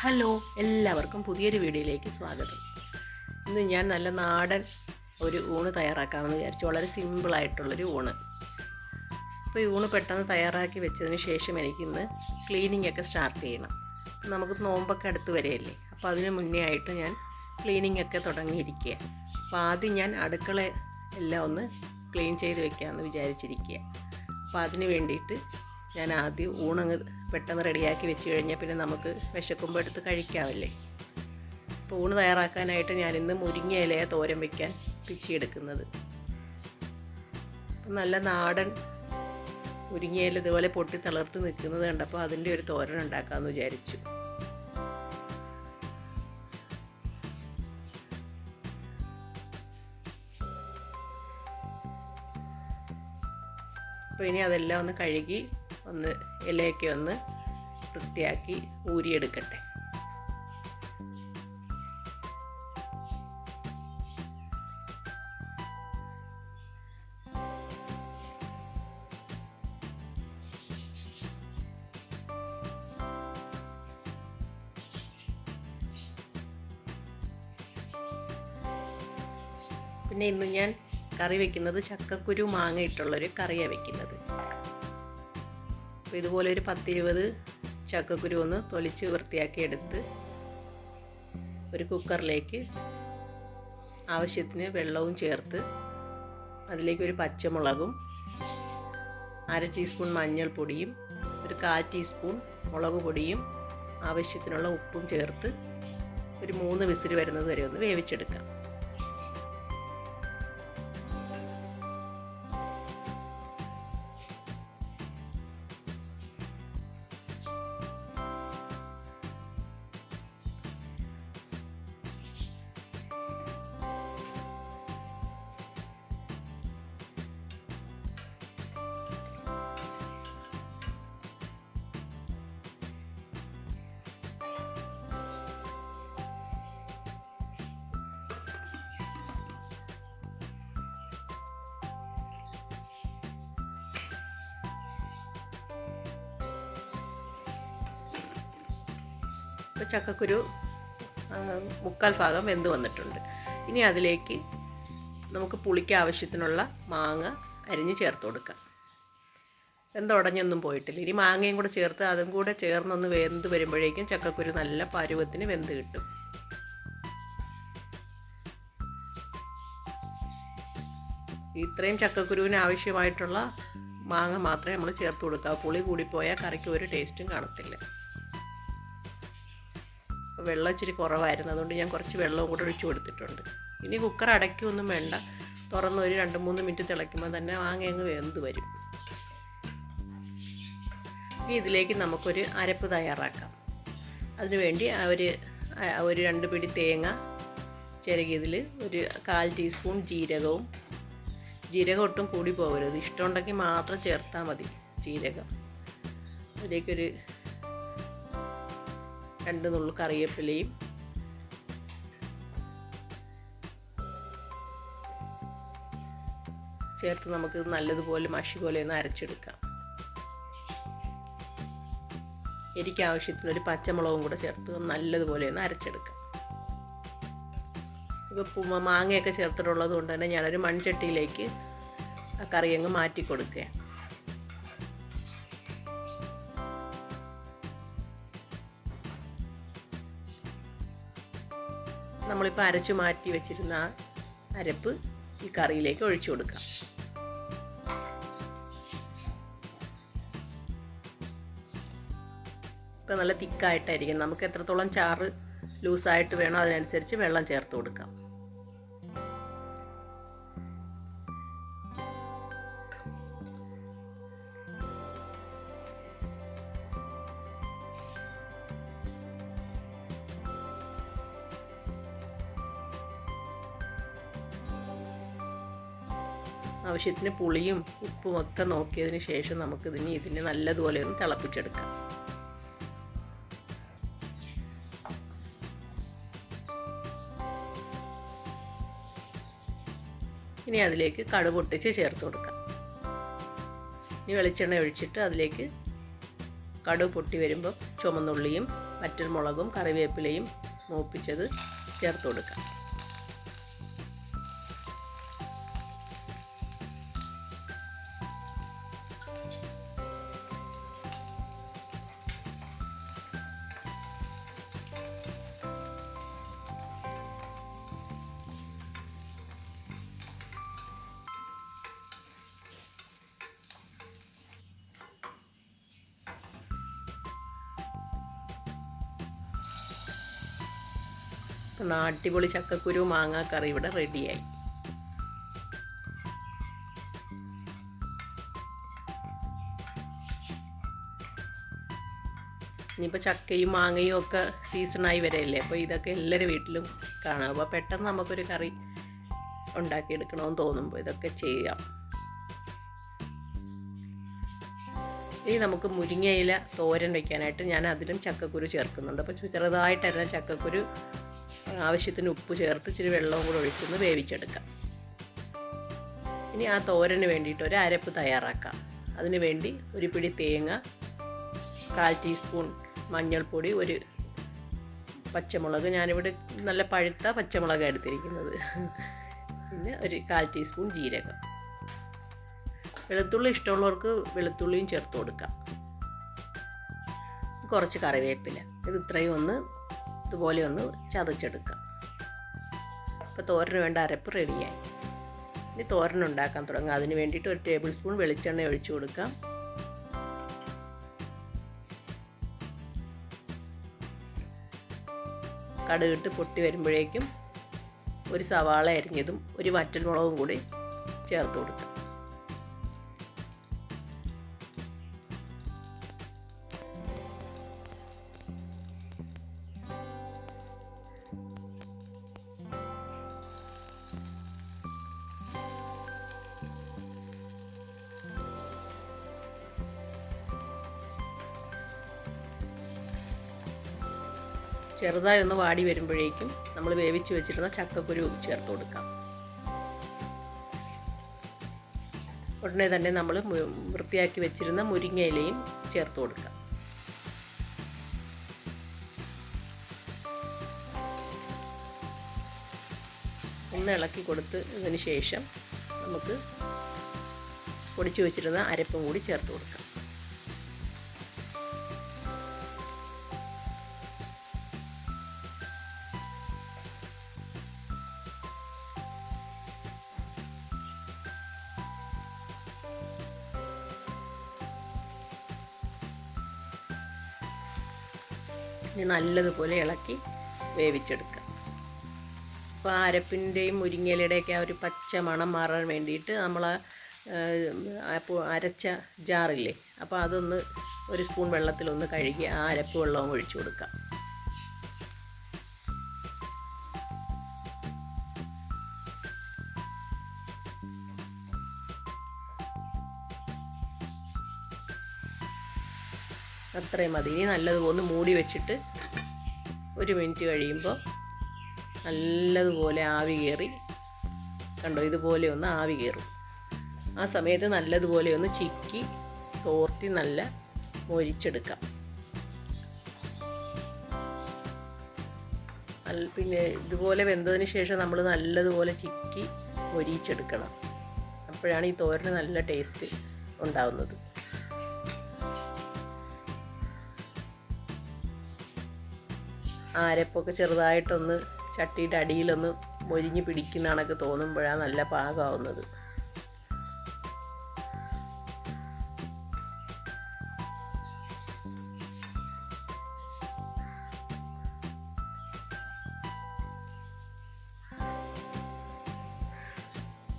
Hello എല്ലാവർക്കും പുതിയൊരു വീഡിയോയിലേക്ക് സ്വാഗതം. ഇന്ന് ഞാൻ നല്ല നാടൻ ഒരു ഊണ് തയ്യാറാക്കാമെന്ന് വിചാരിച്ചു വളരെ സിമ്പിളായിട്ടുള്ളൊരു ഊണ്. അപ്പോൾ ഈ ഊണ് പെട്ടെന്ന് തയ്യാറാക്കി വെച്ചതിന് ശേഷം എനിക്കിന്ന് ക്ലീനിങ് ഒക്കെ സ്റ്റാർട്ട് ചെയ്യണം. നമുക്ക് നോമ്പൊക്കെ അടുത്ത് വരെയല്ലേ? അപ്പോൾ അതിന് മുന്നേ ആയിട്ട് ഞാൻ ക്ലീനിങ് ഒക്കെ തുടങ്ങിയിരിക്കുക. അപ്പോൾ ആദ്യം ഞാൻ അടുക്കള എല്ലാം ഒന്ന് ക്ലീൻ ചെയ്ത് വെക്കാമെന്ന് വിചാരിച്ചിരിക്കുക. അപ്പോൾ അതിന് വേണ്ടിയിട്ട് ഞാൻ ആദ്യം ഊണങ്ങ് പെട്ടെന്ന് റെഡിയാക്കി വെച്ച് കഴിഞ്ഞാൽ പിന്നെ നമുക്ക് വിശക്കുമ്പോൾ എടുത്ത് കഴിക്കാമല്ലേ അപ്പോൾ ഊണ് തയ്യാറാക്കാനായിട്ട് ഞാൻ ഇന്ന് മുരിങ്ങ ഇലയെ തോരൻ വയ്ക്കാൻ പിച്ചിയെടുക്കുന്നത് നല്ല നാടൻ മുരിങ്ങയില ഇതുപോലെ പൊട്ടി തളർത്ത് നിൽക്കുന്നത് കണ്ടപ്പോൾ അതിന്റെ ഒരു തോരൻ ഉണ്ടാക്കാമെന്ന് വിചാരിച്ചു. അപ്പോൾ ഇനി അതെല്ലാം ഒന്ന് കഴുകി ഒന്ന് ഇലയൊക്കെ ഒന്ന് വൃത്തിയാക്കി ഊരിയെടുക്കട്ടെ. പിന്നെ ഇന്ന് ഞാൻ കറി വെക്കുന്നത് ചക്കക്കുരു മാങ്ങ ഇട്ടുള്ളൊരു കറിയാണ് വെക്കുന്നത്. അപ്പോൾ ഇതുപോലെ ഒരു പത്തിരുപത് ചക്കക്കുരു ഒന്ന് തൊലിച്ച് വൃത്തിയാക്കി എടുത്ത് ഒരു കുക്കറിലേക്ക് ആവശ്യത്തിന് വെള്ളവും ചേർത്ത് അതിലേക്ക് ഒരു പച്ചമുളകും അര ടീസ്പൂൺ മഞ്ഞൾപ്പൊടിയും ഒരു കാൽ ടീസ്പൂൺ മുളക് പൊടിയും ആവശ്യത്തിനുള്ള ഉപ്പും ചേർത്ത് ഒരു മൂന്ന് വിസിൽ വരുന്നത് വരെ ഒന്ന് വേവിച്ചെടുക്കാം. ഇപ്പോൾ ചക്കക്കുരു മുക്കാൽ ഭാഗം വെന്ത് വന്നിട്ടുണ്ട്. ഇനി അതിലേക്ക് നമുക്ക് പുളിക്ക് ആവശ്യത്തിനുള്ള മാങ്ങ അരിഞ്ഞ് ചേർത്ത് കൊടുക്കാം. വെന്തുടഞ്ഞൊന്നും പോയിട്ടില്ല. ഇനി മാങ്ങയും കൂടെ ചേർത്ത് അതും കൂടെ ചേർന്നൊന്ന് വെന്ത് വരുമ്പോഴേക്കും ചക്കക്കുരു നല്ല പരുവത്തിന് വെന്ത് കിട്ടും. ഇത്രയും ചക്കക്കുരുവിന് ആവശ്യമായിട്ടുള്ള മാങ്ങ മാത്രമേ നമ്മൾ ചേർത്ത് കൊടുക്കാവൂ. പുളി കൂടിപ്പോയാൽ കറിക്ക് ഒരു ടേസ്റ്റും കാണത്തില്ല. വെള്ളം ഇച്ചിരി കുറവായിരുന്നു. അതുകൊണ്ട് ഞാൻ കുറച്ച് വെള്ളവും കൂടെ ഒഴിച്ചു കൊടുത്തിട്ടുണ്ട്. ഇനി കുക്കർ അടയ്ക്കൊന്നും വേണ്ട. തുറന്ന് ഒരു രണ്ട് മൂന്ന് മിനിറ്റ് തിളയ്ക്കുമ്പോൾ തന്നെ മാങ്ങ അങ്ങ് വെന്ത് വരും. ഇനി ഇതിലേക്ക് നമുക്കൊരു അരപ്പ് തയ്യാറാക്കാം. അതിനുവേണ്ടി ഒരു ഒരു രണ്ട് പിടി തേങ്ങ ചിരകിയതിൽ ഒരു കാൽ ടീസ്പൂൺ ജീരകവും ജീരകം ഒട്ടും കൂടി പോകരുത്. ഇഷ്ടമുണ്ടെങ്കിൽ മാത്രം ചേർത്താൽ മതി ജീരകം. അതിലേക്കൊരു രണ്ട് നുള്ളു കറിവേപ്പിലയും. ചേർത്ത് നമുക്ക് നല്ലതുപോലെ മഷി പോലെ ഒന്ന് അരച്ചെടുക്കാം. എനിക്ക് ആവശ്യത്തിന് ഒരു പച്ചമുളകും കൂടെ ചേർത്ത് നല്ലതുപോലെ ഒന്ന് അരച്ചെടുക്കാം. ഇപ്പോൾ മാങ്ങയൊക്കെ ചേർത്തിട്ടുള്ളത് കൊണ്ട് തന്നെ ഞാനൊരു മൺചട്ടിയിലേക്ക് കറി മാറ്റി കൊടുക്കുക നമ്മളിപ്പോൾ അരച്ചു മാറ്റി വെച്ചിരുന്ന ആ അരപ്പ് ഈ കറിയിലേക്ക് ഒഴിച്ചു കൊടുക്കാം. ഇപ്പം നല്ല തിക്കായിട്ടായിരിക്കും. നമുക്ക് എത്രത്തോളം ചാറ് ലൂസായിട്ട് വേണോ അതിനനുസരിച്ച് വെള്ളം ചേർത്ത് കൊടുക്കാം. ആവശ്യത്തിന് പുളിയും ഉപ്പും ഒക്കെ നോക്കിയതിന് ശേഷം നമുക്കിതിന് ഇതിനെ നല്ലതുപോലെ ഒന്ന് തിളപ്പിച്ചെടുക്കാം. ഇനി അതിലേക്ക് കടു പൊട്ടിച്ച് ചേർത്ത് കൊടുക്കാം. ഇനി വെളിച്ചെണ്ണ ഒഴിച്ചിട്ട് അതിലേക്ക് കടു പൊട്ടി വരുമ്പോൾ ചുമന്നുള്ളിയും വറ്റൽമുളകും കറിവേപ്പിലയും മൂപ്പിച്ചത് ചേർത്ത് കൊടുക്കാം. അടിപൊളി ചക്കക്കുരു മാങ്ങ കറി ഇവിടെ റെഡിയായി. ഇനിയിപ്പോൾ ചക്കയും മാങ്ങയും ഒക്കെ സീസണായി വരെയല്ലേ അപ്പോൾ ഇതൊക്കെ എല്ലാവരും വീട്ടിലും കാണാം. അപ്പോൾ പെട്ടെന്ന് നമുക്കൊരു കറി ഉണ്ടാക്കിയെടുക്കണമെന്ന് തോന്നുമ്പോൾ ഇതൊക്കെ ചെയ്യാം. ഇനി നമുക്ക് മുരിങ്ങയില തോരൻ വയ്ക്കാനായിട്ട് ഞാൻ അതിലും ചക്കക്കുരു ചേർക്കുന്നുണ്ട്. അപ്പോൾ ചെറുതായിട്ടരിഞ്ഞ ചക്കക്കുരു ആവശ്യത്തിന് ഉപ്പ് ചേർത്ത് ഇച്ചിരി വെള്ളവും കൂടെ ഒഴിച്ചൊന്ന് വേവിച്ചെടുക്കാം. ഇനി ആ തോരന് വേണ്ടിയിട്ട് ഒരു അരപ്പ് തയ്യാറാക്കാം. അതിന് വേണ്ടി ഒരു പിടി തേങ്ങ കാൽ ടീസ്പൂൺ മഞ്ഞൾപ്പൊടി ഒരു പച്ചമുളക്. ഞാനിവിടെ നല്ല പഴുത്ത പച്ചമുളക് എടുത്തിരിക്കുന്നത്. പിന്നെ ഒരു കാൽ ടീസ്പൂൺ ജീരകം. വെളുത്തുള്ളി ഇഷ്ടമുള്ളവർക്ക് വെളുത്തുള്ളിയും ചേർത്ത് കൊടുക്കാം. കുറച്ച് കറിവേപ്പില. ഇത് ഇത്രയും ഒന്ന് ഇതുപോലെ ഒന്ന് ചതച്ചെടുക്കാം. അപ്പോൾ തോരന് വേണ്ട അരപ്പ് റെഡിയായി. ഇനി തോരൻ ഉണ്ടാക്കാൻ തുടങ്ങാം. അതിന് വേണ്ടിയിട്ട് ഒരു ടേബിൾ സ്പൂൺ വെളിച്ചെണ്ണ ഒഴിച്ചു കൊടുക്കാം. കടുകിട്ട് പൊട്ടി വരുമ്പോഴേക്കും ഒരു സവാള അരിഞ്ഞതും ഒരു വറ്റൽമുളകും കൂടി ചേർത്ത് കൊടുക്കാം. ചെറുതായി ഒന്ന് വാടി വരുമ്പോഴേക്കും നമ്മൾ വേവിച്ച് വെച്ചിരുന്ന ചക്കക്കുരു ചേർത്ത് കൊടുക്കാം. ഉടനെ തന്നെ നമ്മൾ വൃത്തിയാക്കി വെച്ചിരുന്ന മുരിങ്ങ ഇലയും ചേർത്ത് കൊടുക്കാം. ഒന്ന് ഇളക്കി കൊടുത്ത് ഇതിന് ശേഷം നമുക്ക് പൊടിച്ചു വെച്ചിരുന്ന അരപ്പും കൂടി ചേർത്ത് കൊടുക്കാം. ഇനി നല്ലതുപോലെ ഇളക്കി വേവിച്ചെടുക്കുക. അപ്പോൾ അരപ്പിന്റെയും മുരിങ്ങയിലയുടെയൊക്കെ ആ ഒരു പച്ച മണം മാറാൻ വേണ്ടിയിട്ട് നമ്മൾ അരച്ച ജാറില്ലേ അപ്പോൾ അതൊന്ന് ഒരു സ്പൂൺ വെള്ളത്തിലൊന്ന് കഴുകി ആ അരപ്പ് വെള്ളവും ഒഴിച്ചു കൊടുക്കാം. അത്രയും മതി. ഇനി നല്ലതുപോലെ മൂടി വെച്ചിട്ട് ഒരു മിനിറ്റ് കഴിയുമ്പോൾ നല്ലതുപോലെ ആവി കയറി കണ്ടോ? ഇതുപോലെ ഒന്ന് ആവി കയറും ആ സമയത്ത് നല്ലതുപോലെ ഒന്ന് ചിക്കി തോർത്തി നല്ല മൊരിച്ചെടുക്കാം. പിന്നെ ഇതുപോലെ വെന്തതിന് ശേഷം നമ്മൾ നല്ലതുപോലെ ചിക്കി മൊരിച്ചെടുക്കണം. അപ്പോഴാണ് ഈ തോരന് നല്ല ടേസ്റ്റ് ഉണ്ടാവുന്നത്. അരപ്പൊക്കെ ചെറുതായിട്ടൊന്ന് ചട്ടിയുടെ അടിയിലൊന്ന് മൊരിഞ്ഞ് പിടിക്കുന്ന കണക്ക് തോന്നുമ്പോഴാണ് നല്ല പാകമാവുന്നത്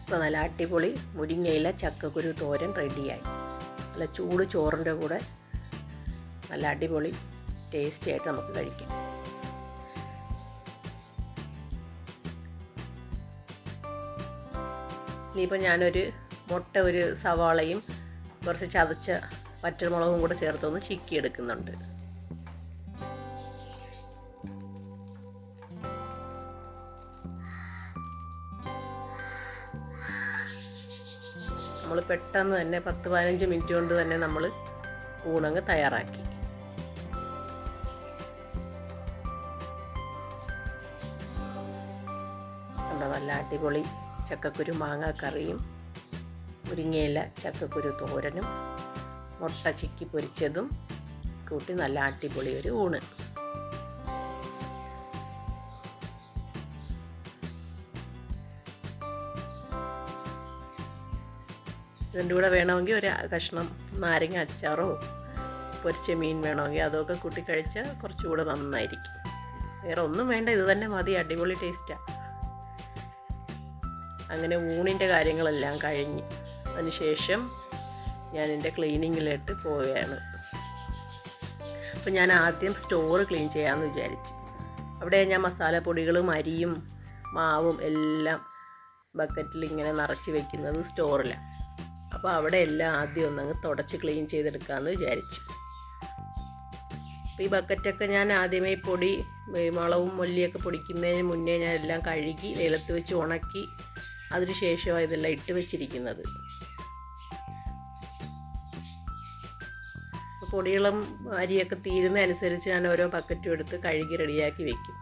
ഇപ്പോൾ നല്ല അടിപൊളി മുരിങ്ങയില ചക്കക്കുരു തോരൻ റെഡിയായി. നല്ല ചൂട് ചോറിന്റെ കൂടെ നല്ല അടിപൊളി ടേസ്റ്റി ആയിട്ട് നമുക്ക് കഴിക്കാം. ഇനിയിപ്പോൾ ഞാനൊരു മുട്ട ഒരു സവാളയും കുറച്ച് ചതച്ച പച്ചമുളകും കൂടെ ചേർത്തൊന്ന് ചിക്കി എടുക്കുന്നുണ്ട് നമ്മൾ പെട്ടെന്ന് തന്നെ പത്ത് പതിനഞ്ച് മിനിറ്റ് കൊണ്ട് തന്നെ നമ്മൾ ഊണങ്ങ് തയ്യാറാക്കി. കണ്ടോ നല്ല അടിപൊളി ചക്കക്കുരു മാങ്ങ കറിയും മുരിങ്ങയില ചക്കക്കുരു തോരനും മുട്ട ചിക്കി പൊരിച്ചതും കൂട്ടി നല്ല അടിപൊളി ഒരു ഊണ്. ഇതിന്റെ കൂടെ വേണമെങ്കിൽ ഒരു കഷ്ണം നാരങ്ങ അച്ചാറോ പൊരിച്ച മീൻ വേണമെങ്കിൽ അതൊക്കെ കൂട്ടി കഴിച്ചാൽ കുറച്ചുകൂടെ നന്നായിരിക്കും. വേറെ ഒന്നും വേണ്ട ഇത് തന്നെ മതി അടിപൊളി ടേസ്റ്റാണ് അങ്ങനെ ഊണിന്റെ കാര്യങ്ങളെല്ലാം കഴിഞ്ഞ്. അതിനുശേഷം ഞാൻ എന്റെ ക്ലീനിങ്ങിലിട്ട് പോവുകയാണ്. അപ്പോൾ ഞാൻ ആദ്യം സ്റ്റോർ ക്ലീൻ ചെയ്യാമെന്ന് വിചാരിച്ചു. അവിടെ ഞാൻ മസാലപ്പൊടികളും അരിയും മാവും എല്ലാം ബക്കറ്റിൽ ഇങ്ങനെ നിറച്ച് വെക്കുന്നത് സ്റ്റോറിലാണ്. അപ്പോൾ അവിടെ എല്ലാം ആദ്യം ഒന്നങ്ങ് തുടച്ച് ക്ലീൻ ചെയ്തെടുക്കാമെന്ന് വിചാരിച്ചു. അപ്പോൾ ഈ ബക്കറ്റൊക്കെ ഞാൻ ആദ്യമേ പൊടി മുളവും മല്ലിയൊക്കെ പൊടിക്കുന്നതിന് മുന്നേ ഞാൻ എല്ലാം കഴുകി വെയിലത്ത് വെച്ച് ഉണക്കി അതിന് ശേഷമാണ് ഇതെല്ലാം ഇട്ട് വെച്ചിരിക്കുന്നത്. പൊടികളും അരിയൊക്കെ തീരുന്ന അനുസരിച്ച് ഞാൻ ഓരോ ബക്കറ്റും എടുത്ത് കഴുകി റെഡിയാക്കി വെക്കും.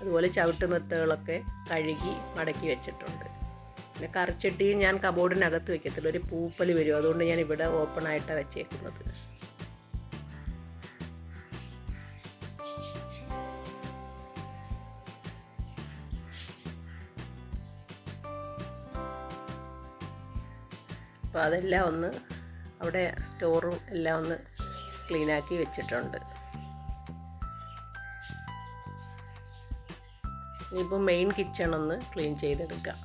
അതുപോലെ ചവിട്ടുമെത്തകളൊക്കെ കഴുകി മടക്കി വെച്ചിട്ടുണ്ട്. പിന്നെ കറിച്ചട്ടിയും ഞാൻ കബോർഡിനകത്ത് വെക്കത്തില്ല. ഒരു പൂപ്പൽ വരും. അതുകൊണ്ട് ഞാൻ ഇവിടെ ഓപ്പൺ ആയിട്ടാണ് വെച്ചേക്കുന്നത്. അപ്പോൾ അതെല്ലാം ഒന്ന് അവിടെ സ്റ്റോറും എല്ലാം ഒന്ന് ക്ലീനാക്കി വെച്ചിട്ടുണ്ട്. ഇനിയിപ്പോൾ മെയിൻ കിച്ചൺ ഒന്ന് ക്ലീൻ ചെയ്തെടുക്കാം.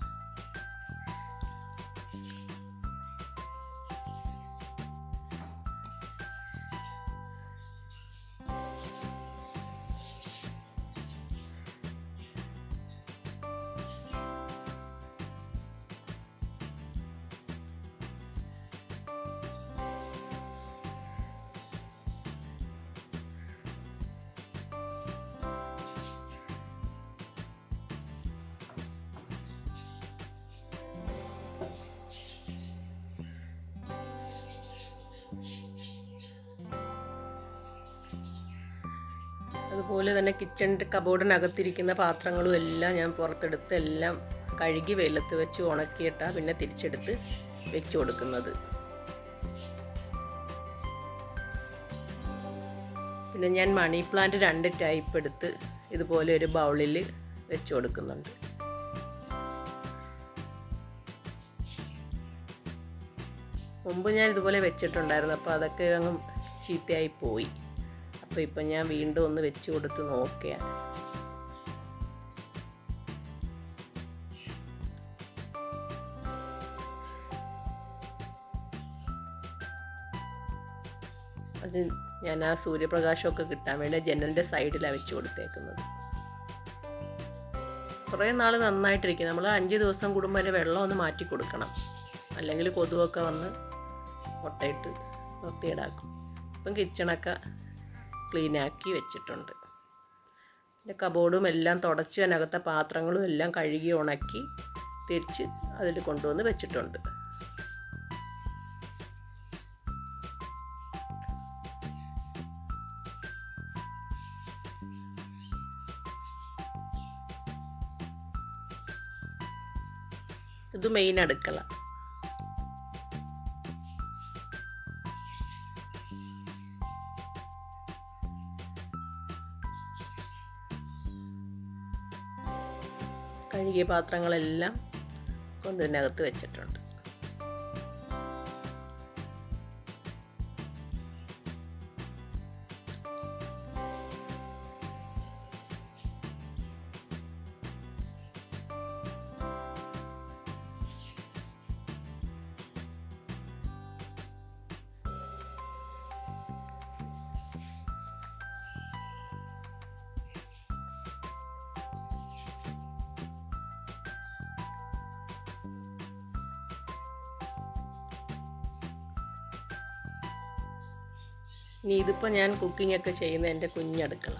അതുപോലെ തന്നെ കിച്ചണിന്റെ കബോർഡിനകത്തിരിക്കുന്ന പാത്രങ്ങളും എല്ലാം ഞാൻ പുറത്തെടുത്ത് എല്ലാം കഴുകി വെയിലത്ത് വെച്ച് ഉണക്കിയിട്ടാണ് പിന്നെ തിരിച്ചെടുത്ത് വെച്ച് കൊടുക്കുന്നത്. പിന്നെ ഞാൻ മണി പ്ലാന്റ് രണ്ട് ടൈപ്പ് എടുത്ത് ഇതുപോലെ ഒരു ബൗളിൽ വെച്ച് കൊടുക്കുന്നുണ്ട്. മുമ്പ് ഞാൻ ഇതുപോലെ വെച്ചിട്ടുണ്ടായിരുന്നു അപ്പോൾ അതൊക്കെ അങ്ങ് ചീത്തയായി പോയി. അപ്പോൾ ഇപ്പം ഞാൻ വീണ്ടും ഒന്ന് വെച്ച് കൊടുത്ത് നോക്കുകയാണ് അത് ഞാൻ ആ സൂര്യപ്രകാശമൊക്കെ കിട്ടാൻ വേണ്ടി ജനലിന്റെ സൈഡിലാണ് വെച്ച് കൊടുത്തേക്കുന്നത്. കുറേ നാൾ നന്നായിട്ടിരിക്കും. നമ്മൾ അഞ്ച് ദിവസം കൂടുമ്പോൾ അതിന്റെ വെള്ളം ഒന്ന് മാറ്റി കൊടുക്കണം. അല്ലെങ്കിൽ കൊതുവൊക്കെ വന്ന് മുട്ടയിട്ട് വൃത്തിയിടാക്കും ഇപ്പം കിച്ചണൊക്കെ ക്ലീനാക്കി വെച്ചിട്ടുണ്ട്. പിന്നെ കബോർഡും എല്ലാം തുടച്ച് അതിനകത്തെ പാത്രങ്ങളും എല്ലാം കഴുകി ഉണക്കി തിരിച്ച് അതിൽ കൊണ്ടുവന്ന് വെച്ചിട്ടുണ്ട്. ഇത് മെയിൻ അടുക്കള. കഴുകിയ പാത്രങ്ങളെല്ലാം കൊണ്ടിനകത്ത് വെച്ചിട്ടുണ്ട്. ഇനി ഇതിപ്പോൾ ഞാൻ കുക്കിംഗ് ഒക്കെ ചെയ്യുന്ന എന്റെ കുഞ്ഞടുക്കള.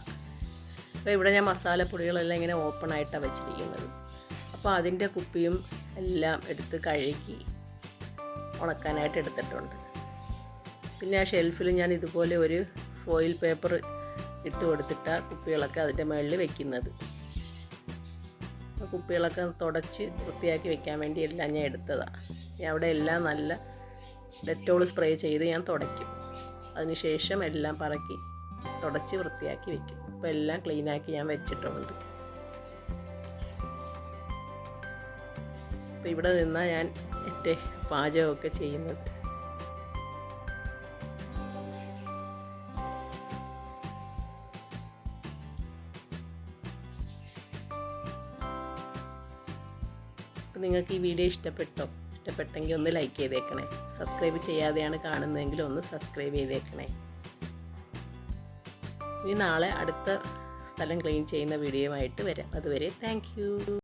അപ്പോൾ ഇവിടെ ഞാൻ മസാലപ്പൊടികളെല്ലാം ഇങ്ങനെ ഓപ്പൺ ആയിട്ടാണ് വെച്ചിരിക്കുന്നത്. അപ്പോൾ അതിന്റെ കുപ്പിയും എല്ലാം എടുത്ത് കഴുകി ഉണക്കാനായിട്ട് എടുത്തിട്ടുണ്ട്. പിന്നെ ആ ഷെൽഫിൽ ഞാൻ ഇതുപോലെ ഒരു ഫോയിൽ പേപ്പർ ഇട്ട് കൊടുത്തിട്ട കുപ്പികളൊക്കെ അതിന്റെ മുകളിൽ വെക്കുന്നത്. കുപ്പികളൊക്കെ തുടച്ച് വൃത്തിയാക്കി വെക്കാൻ വേണ്ടി എല്ലാം ഞാൻ എടുത്തതാണ് ഞാൻ അവിടെ എല്ലാം നല്ല ഡെറ്റോൾ സ്പ്രേ ചെയ്ത് ഞാൻ തുടയ്ക്കും. അതിനുശേഷം എല്ലാം പറക്കി തുടച്ച് വൃത്തിയാക്കി വെക്കും. അപ്പോൾ എല്ലാം ക്ലീനാക്കി ഞാൻ വെച്ചിട്ടുണ്ട്. അപ്പോൾ ഇവിടെ നിന്നാണ് ഞാൻ എന്റെ പാചകമൊക്കെ ചെയ്യുന്നത്. നിങ്ങൾക്ക് ഈ വീഡിയോ ഇഷ്ടപ്പെട്ടോ? ഇഷ്ടപ്പെട്ടെങ്കിൽ ഒന്ന് ലൈക്ക് ചെയ്തേക്കണേ. സബ്സ്ക്രൈബ് ചെയ്യാതെയാണ് കാണുന്നതെങ്കിൽ ഒന്ന് സബ്സ്ക്രൈബ് ചെയ്തേക്കണേ. ഇനി നാളെ അടുത്ത സ്ഥലം ക്ലീൻ ചെയ്യുന്ന വീഡിയോ ആയിട്ട് വരാം. അതുവരെ താങ്ക്